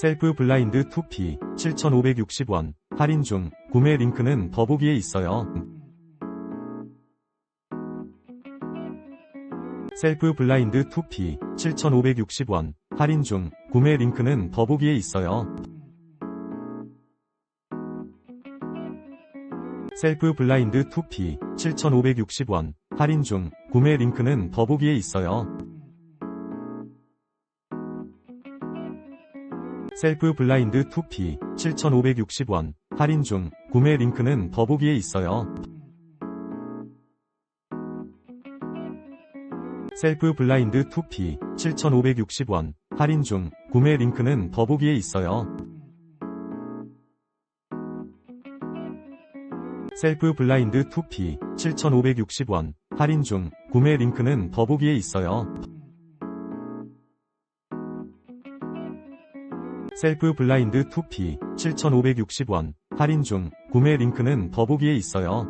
셀프 블라인드 2P 7,560원 할인 중 구매 링크는 더보기에 있어요. 셀프 블라인드 2P 7,560원 할인 중 구매 링크는 더보기에 있어요. 셀프 블라인드 2P 7,560원 할인 중 구매 링크는 더보기에 있어요. 셀프 블라인드 2P 7,560원 할인 중 구매 링크는 더보기에 있어요. 셀프 블라인드 2P 7,560원 할인 중 구매 링크는 더보기에 있어요. 셀프 블라인드 2P 7,560원 할인 중 구매 링크는 더보기에 있어요. 셀프 블라인드 2P 7,560원 할인 중 구매 링크는 더보기에 있어요.